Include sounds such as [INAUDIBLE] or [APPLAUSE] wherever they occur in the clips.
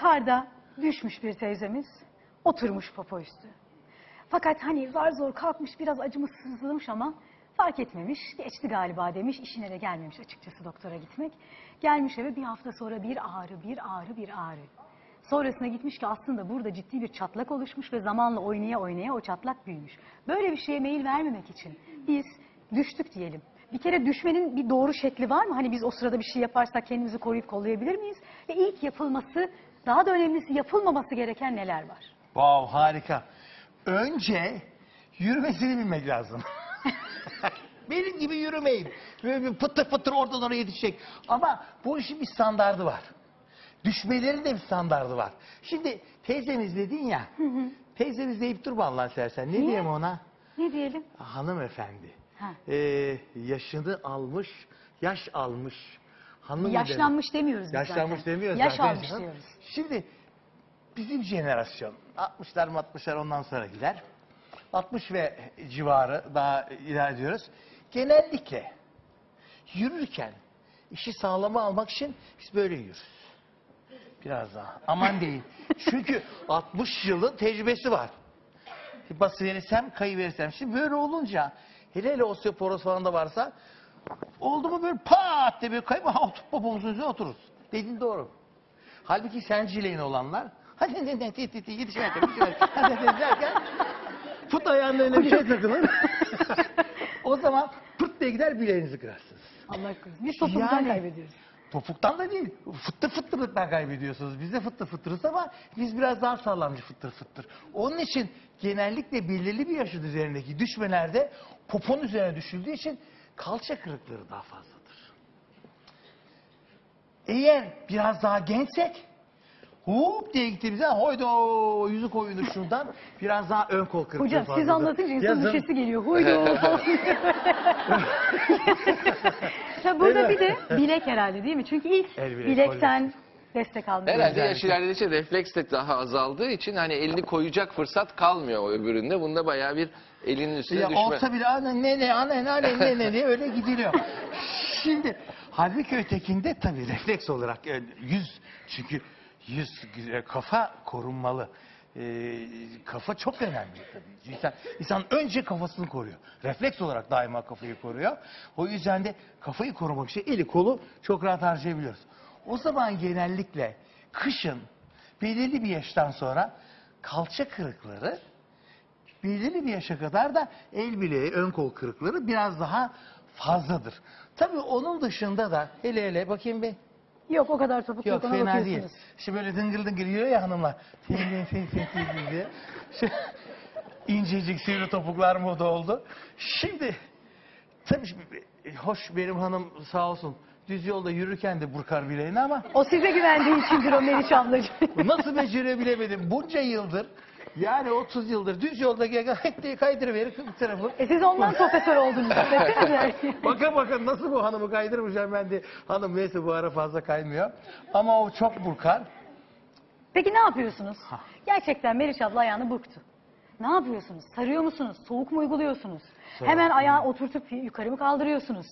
Karda düşmüş bir teyzemiz, oturmuş popo üstü. Fakat hani zar zor kalkmış, biraz acımasızlamış ama fark etmemiş. Geçti galiba demiş, işine de gelmemiş açıkçası doktora gitmek. Gelmiş eve bir hafta sonra bir ağrı, bir ağrı, bir ağrı. Sonrasına gitmiş ki aslında burada ciddi bir çatlak oluşmuş ve zamanla oynaya oynaya o çatlak büyümüş. Böyle bir şeye meyil vermemek için biz düştük diyelim. Bir kere düşmenin bir doğru şekli var mı? Hani biz o sırada bir şey yaparsak kendimizi koruyup kollayabilir miyiz? Ve ilk yapılması, daha da önemlisi yapılmaması gereken neler var? Wow harika. Önce yürümesini bilmek lazım. [LAUGHS] Benim gibi yürümeyin. Böyle bir pıtır pıtır oradan oraya yetişecek. Ama bu işin bir standardı var. Düşmelerin de bir standardı var. Şimdi teyzemiz dedin ya. Teyzemiz deyip durma Allah'ını seversen. Ne Niye? diyeyim ona? Ne diyelim? Hanımefendi. Ee, yaşını almış, yaş almış. Hanım Yaşlanmış demiyoruz biz Yaşlanmış zaten. demiyoruz Yaş zaten almış diyoruz. Şimdi bizim jenerasyon 60'lar 60'lar ondan sonra gider. 60 ve civarı daha ilerliyoruz. Genellikle yürürken işi sağlama almak için biz böyle yürürüz. Biraz daha. Aman değil. [LAUGHS] Çünkü 60 yılın tecrübesi var. Bası verirsem, kayı verirsem. Şimdi böyle olunca hele hele osteoporoz falan da varsa oldu mu böyle pat diye bir kayıp oturup popomuzun üzerine otururuz. Dediğin doğru. Halbuki sencileyin olanlar hadi ne ne ti ti ti [LAUGHS] hadi derken fut ayağının önüne bir şey takılır. [LAUGHS] o zaman pırt diye gider bileğinizi kırarsınız. Allah korusun. Biz topumuzdan Yani- kaybediyoruz. Topuktan da değil. Fıttır fıttırlıktan kaybediyorsunuz. Biz de fıttır fıttırız ama biz biraz daha sağlamcı fıttır fıttır. Onun için genellikle belirli bir yaşın üzerindeki düşmelerde popon üzerine düşüldüğü için kalça kırıkları daha fazladır. Eğer biraz daha gençsek hop diye gittiğimizde hoydo yüzü koyunu şuradan biraz daha ön kol kırıklığı Hocam siz anlatınca insanın Yazın- düşesi geliyor. Falan. [LAUGHS] [LAUGHS] [LAUGHS] ya burada bir de [LAUGHS] bilek herhalde değil mi? Çünkü ilk bilek, bilekten destek almaya Herhalde Özellikle. yaş ilerledikçe refleks de daha azaldığı için hani elini koyacak fırsat kalmıyor o öbüründe. Bunda bayağı bir elinin üstüne Ya düşme. olsa bile anne ne ne anne ne anne ne ne diye öyle gidiliyor. [LAUGHS] Şimdi halbuki ötekinde tabii refleks olarak e, yüz çünkü yüz e, kafa korunmalı. E, kafa çok önemli tabii. İnsan, insan önce kafasını koruyor. Refleks olarak daima kafayı koruyor. O yüzden de kafayı korumak için eli kolu çok rahat harcayabiliyoruz. O zaman genellikle kışın belirli bir yaştan sonra kalça kırıkları belirli bir yaşa kadar da el bileği, ön kol kırıkları biraz daha fazladır. Tabii onun dışında da hele hele bakayım bir. Yok o kadar topuk yok, Yok ona fena değil. bakıyorsunuz. Şimdi böyle dıngıl dıngıl yürüyor ya hanımlar. Fin fin fin fin fin diye. Şu incecik sivri topuklar moda oldu. Şimdi tabii şimdi, e, hoş benim hanım sağ olsun düz yolda yürürken de burkar bileğini ama O size güvendiği içindir o Meriç ablacığım. Nasıl becerebilemedim bunca yıldır yani 30 yıldır düz yolda gayet [LAUGHS] diye kaydırıverir bir tarafı. e siz ondan profesör oldunuz. Desenize. [LAUGHS] Bakın bakın nasıl bu hanımı kaydırmışım ben de. Hanım neyse bu ara fazla kaymıyor. Ama o çok burkar. Peki ne yapıyorsunuz? Gerçekten Meriç abla ayağını burktu. Ne yapıyorsunuz? Sarıyor musunuz? Soğuk mu uyguluyorsunuz? Hemen ayağı oturtup yukarı mı kaldırıyorsunuz?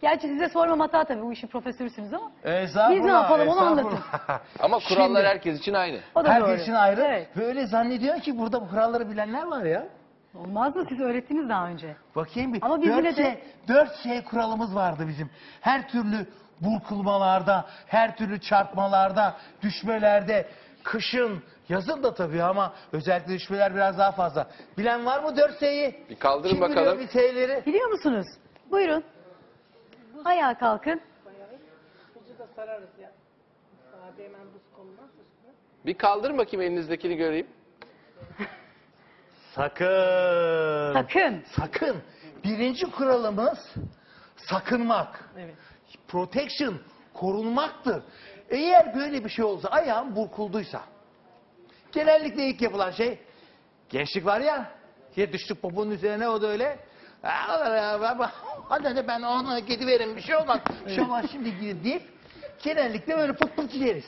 Gerçi size sormam hata tabii bu işin profesörüsünüz ama. Estağfurullah, Biz ne yapalım, onu estağfurullah. [LAUGHS] Ama kurallar Şimdi- herkes için aynı. O da doğru. Herkes için ayrı. Evet. Ve öyle zannediyor ki burada bu kuralları bilenler var ya. Olmaz mı? Siz öğrettiniz daha önce. Bakayım bir. Ama biz dört, yine de- şey, dört şey kuralımız vardı bizim. Her türlü burkulmalarda, her türlü çarpmalarda, düşmelerde, kışın, yazın da tabii ama özellikle düşmeler biraz daha fazla. Bilen var mı dört şeyi? Bir kaldırın Kim biliyor bakalım. bir şeyleri? Biliyor musunuz? Buyurun. Ayağa kalkın. Buzu da sararız ya. Abi hemen buz konmaz üstüne. Bir kaldırın bakayım elinizdekini göreyim. Sakın. Sakın. Sakın. Birinci kuralımız sakınmak. Evet. Protection, korunmaktır. Eğer böyle bir şey olsa, ayağım burkulduysa, genellikle ilk yapılan şey, gençlik var ya, ya düştük poponun üzerine o da öyle. Hadi hadi ben onu gidiverim bir şey olmaz. Olmaz şimdi gidip deyip genellikle böyle pıt pıt gideriz.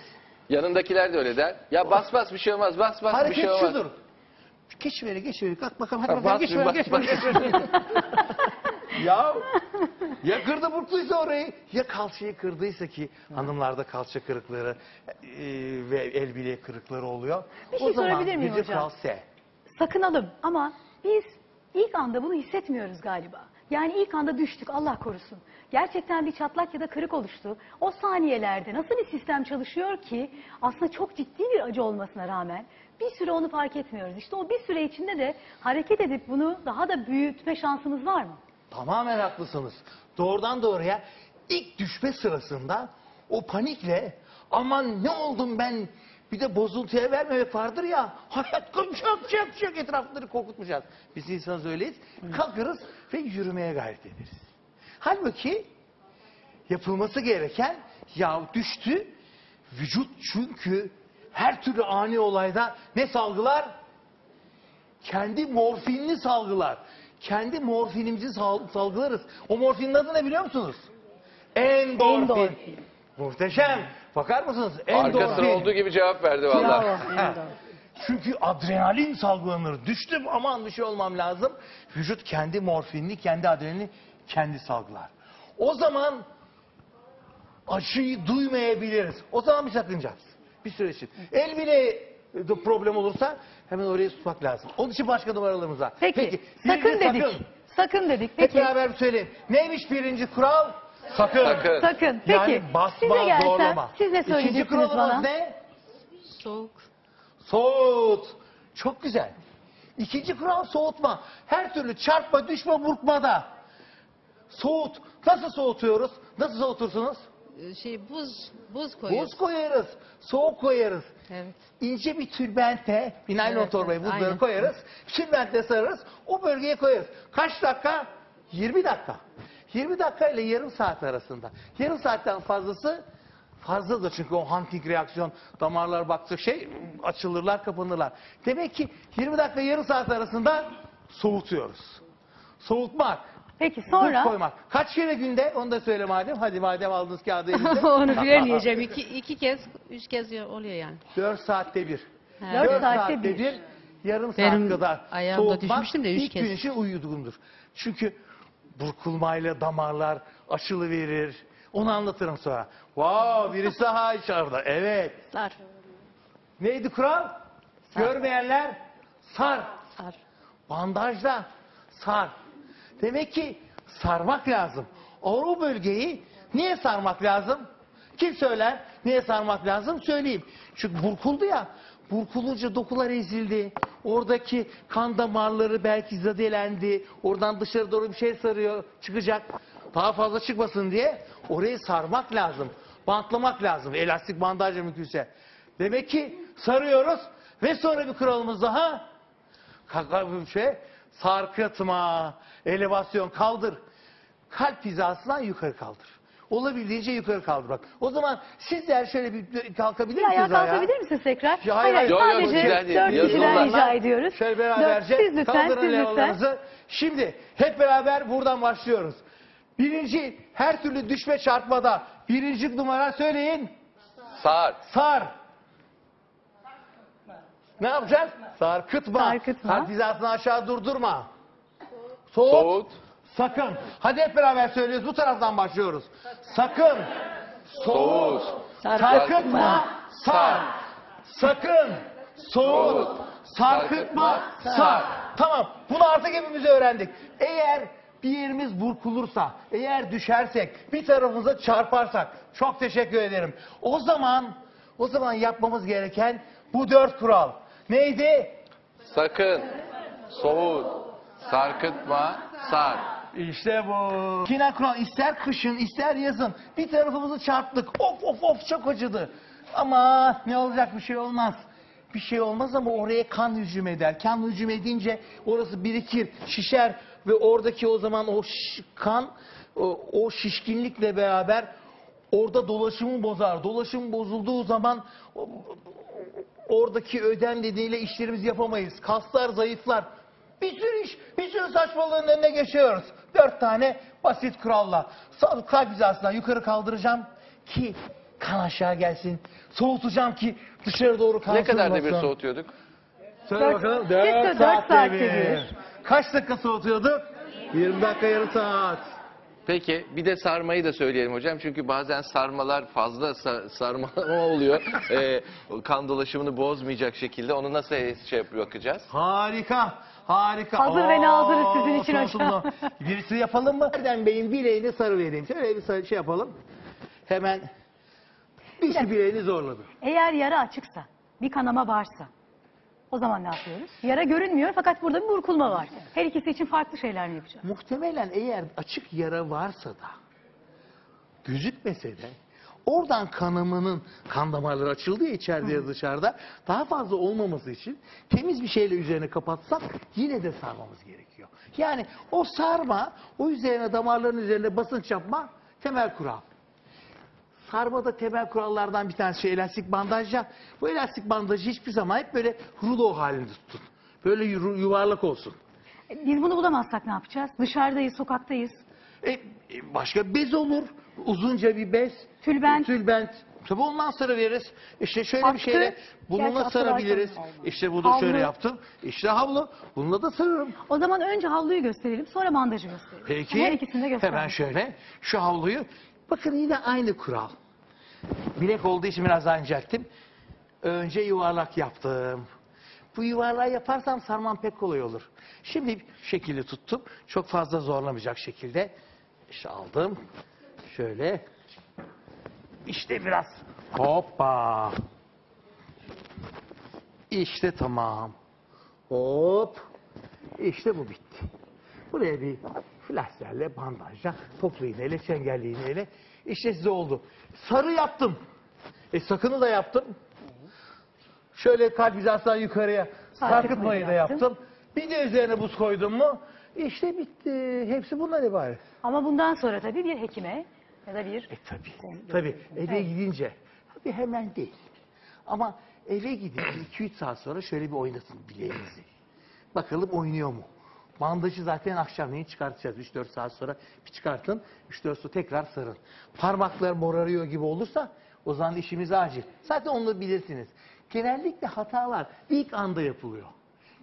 Yanındakiler de öyle der. Ya bas bas bir şey olmaz, bas bas bir Hareket şey olmaz. şudur. Geç veri geç veri kalk bakalım hadi Ha, bakalım bas geç bir, veri bas, geç bas. veri geç veri. ya ya gırdı burkluysa orayı ya kalçayı kırdıysa ki hanımlarda kalça kırıkları e, ve el bileği kırıkları oluyor. Bir şey o zaman sorabilir miyim bizi hocam? kalse. Sakınalım ama biz ilk anda bunu hissetmiyoruz galiba. Yani ilk anda düştük Allah korusun. Gerçekten bir çatlak ya da kırık oluştu. O saniyelerde nasıl bir sistem çalışıyor ki aslında çok ciddi bir acı olmasına rağmen bir süre onu fark etmiyoruz. İşte o bir süre içinde de hareket edip bunu daha da büyütme şansımız var mı? Tamamen haklısınız. Doğrudan doğruya ilk düşme sırasında o panikle aman ne oldum ben bir de bozuntuya vermemek vardır ya. Hayat çok çok çok etrafları korkutmayacağız. Biz insanız öyleyiz. Kalkarız ve yürümeye gayret ederiz. Halbuki yapılması gereken ya düştü vücut çünkü her türlü ani olayda ne salgılar? kendi morfinini salgılar. Kendi morfinimizi sal- salgılarız. O morfinin adı ne biliyor musunuz? Endorfin. Endorfin. Muhteşem. Bakar mısınız? Arka sıra Endorfin. olduğu gibi cevap verdi vallahi. Çünkü adrenalin salgılanır. Düştüm aman bir şey olmam lazım. Vücut kendi morfinini, kendi adrenalini kendi salgılar. O zaman acıyı duymayabiliriz. O zaman bir sakınca. Bir süre için. El bile de problem olursa hemen oraya tutmak lazım. Onun için başka numaralarımız var. Peki, birinci sakın dedik. Sakın. Sakın dedik. Hep Peki. beraber bir söyleyin. Neymiş birinci kural? Sakın. Sakın. Sakın. Peki. Yani basma, size gelsem zorlama. siz ne İkinci söyleyeceksiniz kuralımız bana? ne? Soğuk. Soğut. Çok güzel. İkinci kural soğutma. Her türlü çarpma, düşme, burkmada. Soğut. Nasıl soğutuyoruz? Nasıl soğutursunuz? Ee, Şey buz buz koyuyoruz. Buz koyarız, soğuk koyarız. Evet. İnce bir tülbente, bir naylon Evet, torbaya evet, buzları aynen. koyarız. Tülbente sararız, o bölgeye koyarız. Kaç dakika? 20 dakika. 20 dakika ile yarım saat arasında. Yarım saatten fazlası fazladır çünkü o hunting reaksiyon damarlar baktığı şey açılırlar kapanırlar. Demek ki 20 dakika yarım saat arasında soğutuyoruz. Soğutmak. Peki Buz sonra koymak. Kaç kere günde? Onu da söyle madem. Hadi madem aldınız kağıdı elinize. [LAUGHS] Onu [LAUGHS] bilemeyeceğim. İki, iki kez, üç kez oluyor yani. 4 saatte bir. He. Dört 4 saatte saatte bir. bir. Yarım Benim saat kadar ayağımda soğutmak düşmüştüm de üç ilk kez. gün için uyuduğumdur. Çünkü burkulmayla damarlar aşılı verir. Onu anlatırım sonra. Wow, birisi daha içeride. Evet. Sar. Neydi kural? Görmeyenler sar. Sar. Bandajla sar. Demek ki sarmak lazım. O bölgeyi niye sarmak lazım? Kim söyler? Niye sarmak lazım? Söyleyeyim. Çünkü burkuldu ya. Burkulunca dokular ezildi. Oradaki kan damarları belki zedelendi. Oradan dışarı doğru bir şey sarıyor, çıkacak. Daha fazla çıkmasın diye orayı sarmak lazım. Bantlamak lazım. Elastik bandajla mümkünse. Demek ki sarıyoruz ve sonra bir kuralımız daha. Şey. Sarkıtma. Elevasyon kaldır. Kalp hizasından yukarı kaldır. Olabildiğince yukarı kaldır bak. O zaman sizler şöyle bir kalkabilir bir ayağa misiniz ayağa? kalkabilir misiniz tekrar? Ya hayır, hayır. Yo, yo, sadece değil, dört kişiden yazılı rica ediyoruz. Şöyle Dört, beraberce siz lütfen, kaldırın siz lütfen. levalarınızı. Şimdi hep beraber buradan başlıyoruz. Birinci her türlü düşme çarpmada birinci numara söyleyin. Sar. Sar. Ne yapacağız? Sarkıtma. Sarkıtma. Kalp hizasını aşağı durdurma. Soğut. Soğut. Sakın. Hadi hep beraber söylüyoruz. Bu taraftan başlıyoruz. Sakın. Soğut. Sarkıtma. Sar. Sakın. Soğut. Sarkıtma. Sar. Tamam. Bunu artık hepimiz öğrendik. Eğer bir yerimiz burkulursa, eğer düşersek, bir tarafımıza çarparsak, çok teşekkür ederim. O zaman, o zaman yapmamız gereken bu dört kural. Neydi? Sakın. Soğut. Sarkıtma. Sar. İşte bu. Kina kural ister kışın ister yazın. Bir tarafımızı çarptık. Of of of çok acıdı. Ama ne olacak bir şey olmaz. Bir şey olmaz ama oraya kan hücum eder. Kan hücum edince orası birikir, şişer ve oradaki o zaman o kan o, şişkinlikle beraber orada dolaşımı bozar. Dolaşım bozulduğu zaman oradaki ödem nedeniyle işlerimizi yapamayız. Kaslar zayıflar. Bir sürü iş, bir sürü saçmalığın önüne geçiyoruz. Dört tane basit kuralla. Sağ kalp hizasından yukarı kaldıracağım ki kan aşağı gelsin. Soğutacağım ki dışarı doğru kan Ne kadar da bir soğutuyorduk? Söyle Dört- bakalım. dört saatte saatte bir. Kaç dakika soğutuyorduk? 20 dakika yarım saat. Peki bir de sarmayı da söyleyelim hocam. Çünkü bazen sarmalar fazla sa- sarmalama [LAUGHS] oluyor. Ee, kan dolaşımını bozmayacak şekilde onu nasıl şey yap- bakacağız? Harika. Harika. Hazır ve nazırız sizin için hocam. Birisi yapalım mı? Erdem Bey'in bileğini sarı vereyim. Şöyle bir sarı şey yapalım. Hemen bir şu bileğini zorladı. Eğer yara açıksa, bir kanama varsa o zaman ne yapıyoruz? Yara görünmüyor fakat burada bir burkulma var. Her ikisi için farklı şeyler mi yapacağız? Muhtemelen eğer açık yara varsa da gözükmese de oradan kanamanın kan damarları açıldığı ya içeride ya dışarıda daha fazla olmaması için temiz bir şeyle üzerine kapatsak yine de sarmamız gerekiyor. Yani o sarma o üzerine damarların üzerine basınç yapma temel kural. Sarmada temel kurallardan bir tanesi şey elastik bandaj yap. Bu elastik bandajı hiçbir zaman hep böyle rulo halinde tutun. Böyle yu- yuvarlak olsun. Biz bunu bulamazsak ne yapacağız? Dışarıdayız, sokaktayız. E, e, başka bez olur. Uzunca bir bez. Tülbent. Tülbent. Tabii ondan sonra veririz. İşte şöyle Atkı. bir şeyle bununla Gerçi sarabiliriz. İşte bunu Havlu. şöyle yaptım. İşte havlu. Bununla da sararım. O zaman önce havluyu gösterelim, sonra bandajı gösterelim. Peki. Her ikisini de gösterelim. Hemen şöyle. Şu havluyu. Bakın yine aynı kural. Bilek olduğu için biraz daha incelttim. Önce yuvarlak yaptım. Bu yuvarlağı yaparsam sarmam pek kolay olur. Şimdi şekilde tuttum. Çok fazla zorlamayacak şekilde. İşte aldım. Şöyle. İşte biraz. Hoppa. İşte tamam. Hop. İşte bu bitti. Buraya bir flaşlerle, bandajla, toplu iğneyle, çengelli iğneyle işte size oldu. Sarı yaptım. E sakını da yaptım. Şöyle kalp hizasından yukarıya sarkıtmayı da yaptım. yaptım. Bir de üzerine buz koydum mu işte bitti. Hepsi bundan ibaret. Ama bundan sonra tabii bir hekime ya da bir E tabii. Tabii eve Evet. gidince. Tabii hemen değil. Ama eve gidince 2-3 saat sonra şöyle bir oynatın bileğinizi. Bakalım oynuyor mu? Bandajı zaten akşamleyin çıkartacağız. 3-4 saat sonra bir çıkartın. 3-4 saat tekrar sarın. Parmaklar morarıyor gibi olursa o zaman işimiz acil. Zaten onu bilirsiniz. Genellikle hatalar ilk anda yapılıyor.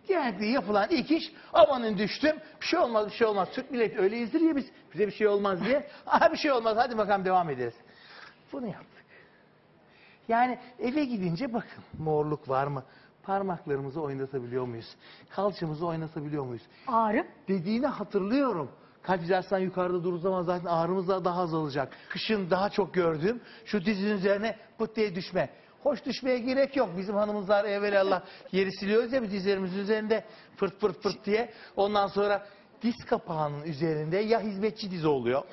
Genellikle yapılan ilk iş amanın düştüm bir şey olmaz bir şey olmaz. Türk milleti öyle izdir ya biz bize bir şey olmaz diye. [LAUGHS] Aha bir şey olmaz hadi bakalım devam ederiz. Bunu yaptık. Yani eve gidince bakın morluk var mı? Parmaklarımızı oynatabiliyor muyuz? Kalçamızı oynatabiliyor muyuz? ağrı. Dediğini hatırlıyorum. Kalp hizasından yukarıda durduğu zaman zaten ağrımız da daha azalacak. Kışın daha çok gördüğüm şu dizin üzerine pıt diye düşme. Hoş düşmeye gerek yok. Bizim hanımızlar evvelallah [LAUGHS] yeri siliyoruz ya bir dizlerimizin üzerinde fırt fırt fırt diye. Ondan sonra diz kapağının üzerinde ya hizmetçi dizi oluyor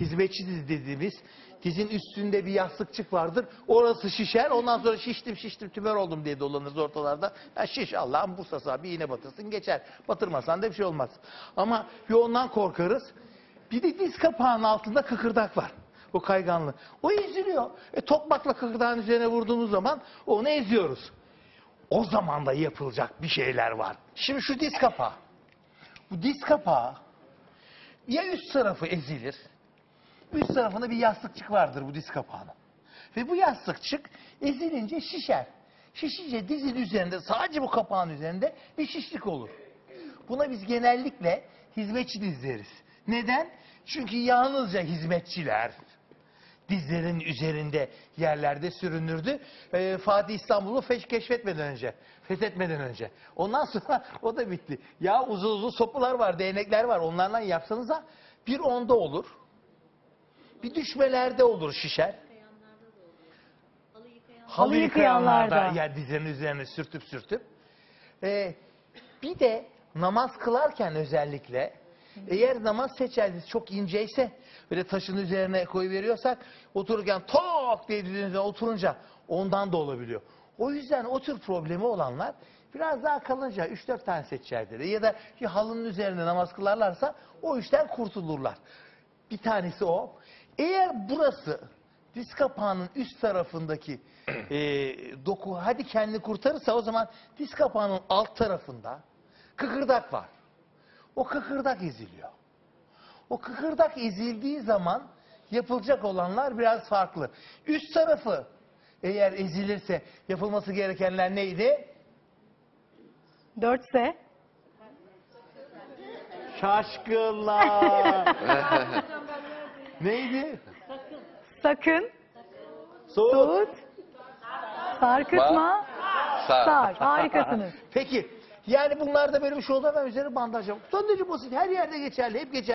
hizmetçi dizi dediğimiz dizin üstünde bir yastıkçık vardır. Orası şişer. Ondan sonra şiştim şiştim tümör oldum diye dolanırız ortalarda. Ya şiş Allah'ın bursası abi iğne batırsın geçer. Batırmasan da bir şey olmaz. Ama bir ondan korkarız. Bir de diz kapağının altında kıkırdak var. O kayganlı. O eziliyor. E tokmakla kıkırdağın üzerine vurduğumuz zaman onu eziyoruz. O zaman da yapılacak bir şeyler var. Şimdi şu diz kapağı. Bu diz kapağı ya üst tarafı ezilir üst tarafında bir yastıkçık vardır bu diz kapağının. Ve bu yastıkçık ezilince şişer. Şişince dizin üzerinde sadece bu kapağın üzerinde bir şişlik olur. Buna biz genellikle hizmetçi diz deriz. Neden? Çünkü yalnızca hizmetçiler dizlerin üzerinde yerlerde sürünürdü. Ee, Fatih İstanbul'u keşfetmeden önce, fethetmeden önce. Ondan [LAUGHS] sonra o da bitti. Ya uzun uzun sopular var, değnekler var. Onlarla yapsanıza bir onda olur. Bir düşmelerde olur şişer. Halı Halı yıkayanlarda. yıkayanlarda yani dizlerin üzerine sürtüp sürtüp. Ee, bir de namaz kılarken özellikle eğer namaz seçerdiz çok inceyse böyle taşın üzerine koyuveriyorsak otururken tok diye dizinin üzerine oturunca ondan da olabiliyor. O yüzden o tür problemi olanlar biraz daha kalınca 3-4 tane seçerdir. Ya da ki halının üzerine namaz kılarlarsa o işten kurtulurlar. Bir tanesi o. Eğer burası diz kapağının üst tarafındaki e, doku hadi kendini kurtarırsa o zaman diz kapağının alt tarafında kıkırdak var. O kıkırdak eziliyor. O kıkırdak ezildiği zaman yapılacak olanlar biraz farklı. Üst tarafı eğer ezilirse yapılması gerekenler neydi? 4 ise Şaşkınlar. [LAUGHS] Neydi? Sakın Soğut. soğut, sarkıtma, Sar. sar. Harikasınız. Peki. Yani bunlarda böyle bir şey oldu hemen üzerine bandaj yap. Son derece basit. Her yerde geçerli. Hep geçerli.